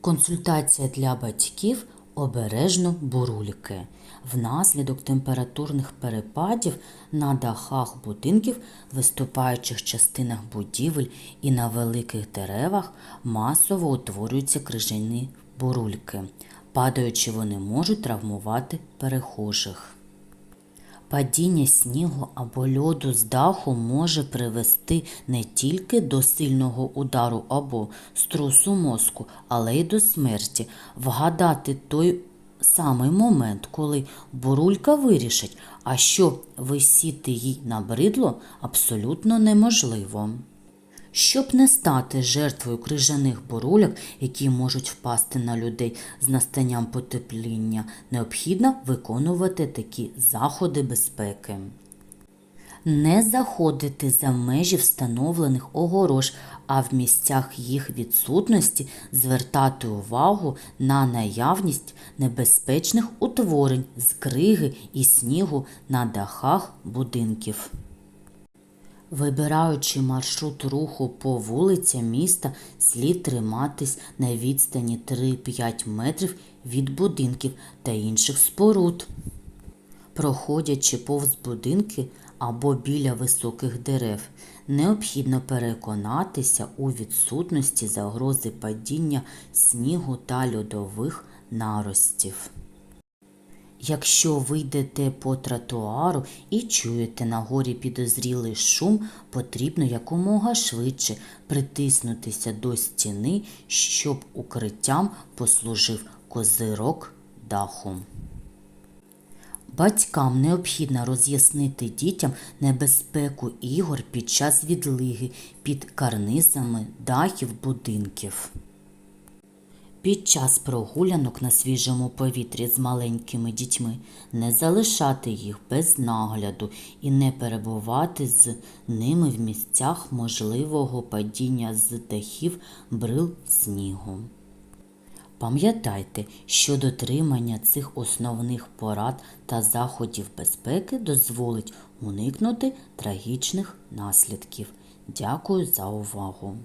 Консультація для батьків обережно бурульки. Внаслідок температурних перепадів на дахах будинків, виступаючих частинах будівель і на великих деревах масово утворюються крижані бурульки. Падаючи, вони можуть травмувати перехожих. Падіння снігу або льоду з даху може привести не тільки до сильного удару або струсу мозку, але й до смерті. Вгадати той самий момент, коли бурулька вирішить, а що висіти їй набридло, абсолютно неможливо. Щоб не стати жертвою крижаних бурульок, які можуть впасти на людей з настанням потепління, необхідно виконувати такі заходи безпеки. Не заходити за межі встановлених огорож, а в місцях їх відсутності звертати увагу на наявність небезпечних утворень з криги і снігу на дахах будинків. Вибираючи маршрут руху по вулицям міста, слід триматись на відстані 3-5 метрів від будинків та інших споруд. Проходячи повз будинки або біля високих дерев, необхідно переконатися у відсутності загрози падіння снігу та льодових наростів. Якщо ви йдете по тротуару і чуєте на горі підозрілий шум, потрібно якомога швидше притиснутися до стіни, щоб укриттям послужив козирок даху. Батькам необхідно роз'яснити дітям небезпеку ігор під час відлиги під карнизами дахів будинків. Під час прогулянок на свіжому повітрі з маленькими дітьми не залишати їх без нагляду і не перебувати з ними в місцях можливого падіння з дахів брил снігу. Пам'ятайте, що дотримання цих основних порад та заходів безпеки дозволить уникнути трагічних наслідків. Дякую за увагу!